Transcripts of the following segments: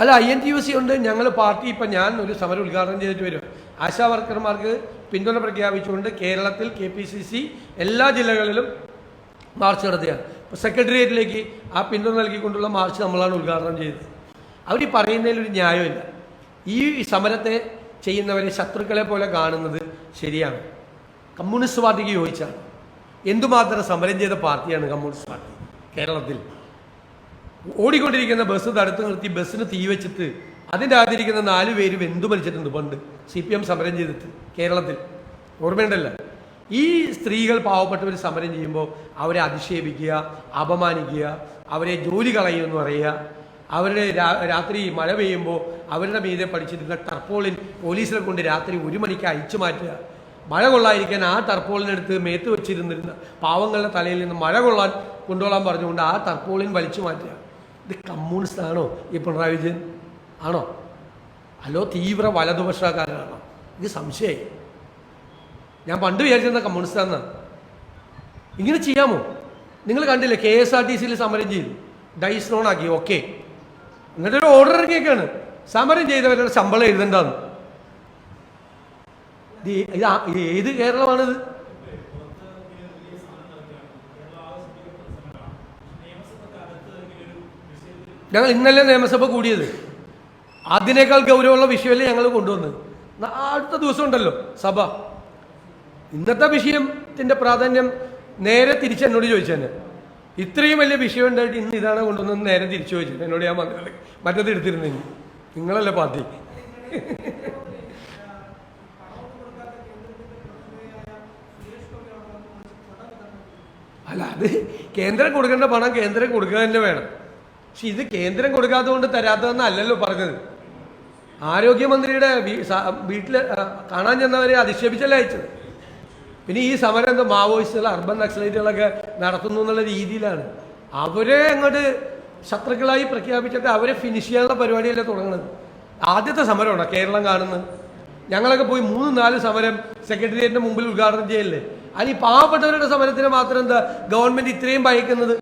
അല്ല I N T U C ഉണ്ട്. ഞങ്ങൾ പാർട്ടി ഇപ്പം ഞാൻ ഒരു സമരം ഉദ്ഘാടനം ചെയ്തിട്ട് വരും. ആശാ വർക്കർമാർക്ക് പിന്തുണ പ്രഖ്യാപിച്ചുകൊണ്ട് കേരളത്തിൽ കെ പി സി സി എല്ലാ ജില്ലകളിലും മാർച്ച് നടത്തുകയാണ്. ഇപ്പോൾ സെക്രട്ടേറിയറ്റിലേക്ക് ആ പിന്തുണ നൽകിക്കൊണ്ടുള്ള മാർച്ച് നമ്മളാണ് ഉദ്ഘാടനം ചെയ്തത്. അവർ ഈ പറയുന്നതിൽ ഒരു ന്യായമില്ല ഈ സമരത്തെ ചെയ്യുന്നവരെ ശത്രുക്കളെ പോലെ കാണുന്നത് ശരിയാണ്. കമ്മ്യൂണിസ്റ്റ് പാർട്ടിക്ക് യോജിച്ചാണ്. എന്തുമാത്രം സമരം ചെയ്ത പാർട്ടിയാണ് കമ്മ്യൂണിസ്റ്റ് പാർട്ടി കേരളത്തിൽ? ഓടിക്കൊണ്ടിരിക്കുന്ന ബസ് തടുത്ത് നിർത്തി ബസ്സിന് തീ വെച്ചിട്ട് അതിന്റെ അകത്തിരിക്കുന്ന നാല് പേര് വെന്തു മരിച്ചിട്ടുണ്ട് പണ്ട്. സി പി എം സമരം ചെയ്തിട്ട് കേരളത്തിൽ. ഓർമ്മയുണ്ടല്ല? ഈ സ്ത്രീകൾ പാവപ്പെട്ടവർ സമരം ചെയ്യുമ്പോൾ അവരെ അധിക്ഷേപിക്കുക അപമാനിക്കുക അവരെ ജോലി കളയുമെന്ന് പറയുക. അവരുടെ രാത്രി മഴ പെയ്യുമ്പോൾ അവരുടെ മീതെ പഠിച്ചിരുന്ന ടർപ്പോളിൻ പോലീസിനെ കൊണ്ട് രാത്രി ഒരു മണിക്ക് അയച്ചു മാറ്റുക. മഴ കൊള്ളാതിരിക്കാൻ ആ ടർപ്പോളിനെടുത്ത് മേത്ത് വെച്ചിരുന്നിരുന്ന പാവങ്ങളുടെ തലയിൽ നിന്ന് മഴ കൊള്ളാൻ കൊണ്ടുപോകാൻ പറഞ്ഞുകൊണ്ട് ആ ടർപ്പോളിൻ വലിച്ചു മാറ്റുക. ഇത് കമ്മ്യൂണിസ്റ്റ് ആണോ? ഈ പിണറായി വിജയൻ ആണോ? അല്ലോ തീവ്ര വലതുപക്ഷക്കാരനാണോ ഇത് സംശയമായി. ഞാൻ പണ്ട് വിചാരിച്ചിരുന്ന കമ്മ്യൂണിസ്റ്റാന്ന് ഇങ്ങനെ ചെയ്യാമോ? നിങ്ങൾ കണ്ടില്ലേ കെ എസ് ആർ ടി സിയിൽ സമരം ചെയ്തു. ഡൈസ് ലോൺ ആക്കി. ഓക്കെ എന്നിട്ടൊരു ഓർഡർ ഇറങ്ങിയൊക്കെയാണ് സമരം ചെയ്തവരുടെ ശമ്പളം എഴുതണ്ടെന്ന്. ഇത് ഏത് കേരളമാണിത്? ഞങ്ങൾ ഇന്നലെ നിയമസഭ കൂടിയത്. അതിനേക്കാൾ ഗൗരവമുള്ള വിഷയമല്ലേ ഞങ്ങൾ കൊണ്ടുവന്നത്. അടുത്ത ദിവസം ഉണ്ടല്ലോ സഭ. ഇന്നത്തെ വിഷയത്തിന്റെ പ്രാധാന്യം നേരെ തിരിച്ച് എന്നോട് ചോദിച്ചെന്നെ ഇത്രയും വലിയ വിഷയം ഉണ്ടായിട്ട് ഇന്ന് ഇതാണ് കൊണ്ടുവന്നത് നേരെ തിരിച്ചു ചോദിച്ചത് എന്നോട് ഞാൻ മറ്റത് എടുത്തിരുന്നെങ്കിൽ നിങ്ങളല്ലേ പാർട്ടി. അല്ല അത് കേന്ദ്രം കൊടുക്കേണ്ട പണം കേന്ദ്രം കൊടുക്കുക തന്നെ വേണം. പക്ഷെ ഇത് കേന്ദ്രം കൊടുക്കാത്തതുകൊണ്ട് തരാത്തതെന്നല്ലല്ലോ പറഞ്ഞത്. ആരോഗ്യമന്ത്രിയുടെ വീട്ടിൽ കാണാൻ ചെന്നവരെ അധിക്ഷേപിച്ചല്ലേ അയച്ചത്. പിന്നെ ഈ സമരം എന്താ മാവോയിസ്റ്റുകൾ അർബൻ നക്സലൈറ്റുകളൊക്കെ നടത്തുന്നു എന്നുള്ള രീതിയിലാണ്. അവരെ അങ്ങോട്ട് ശത്രുക്കളായി പ്രഖ്യാപിച്ചിട്ട് അവരെ ഫിനിഷ് ചെയ്യാനുള്ള പരിപാടിയല്ലേ തുടങ്ങുന്നത്. ആദ്യത്തെ സമരമാണോ കേരളം കാണുന്നത്? ഞങ്ങളൊക്കെ പോയി മൂന്ന് നാല് സമരം സെക്രട്ടേറിയറ്റിന്റെ മുമ്പിൽ ഉദ്ഘാടനം ചെയ്യല്ലേ? അതിന് പാവപ്പെട്ടവരുടെ സമരത്തിന് മാത്രം എന്താ ഗവൺമെന്റ് ഇത്രയും ഭയക്കുന്നത്?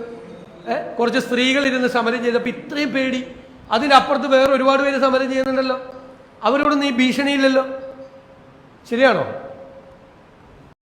കുറച്ച് സ്ത്രീകൾ ഇരുന്ന് സമരം ചെയ്തപ്പോൾ ഇത്രയും പേടി. അതിനപ്പുറത്ത് വേറെ ഒരുപാട് പേര് സമരം ചെയ്യുന്നുണ്ടല്ലോ. അവരോടൊന്നും ഈ ഭീഷണിയില്ലല്ലോ. ശരിയാണോ?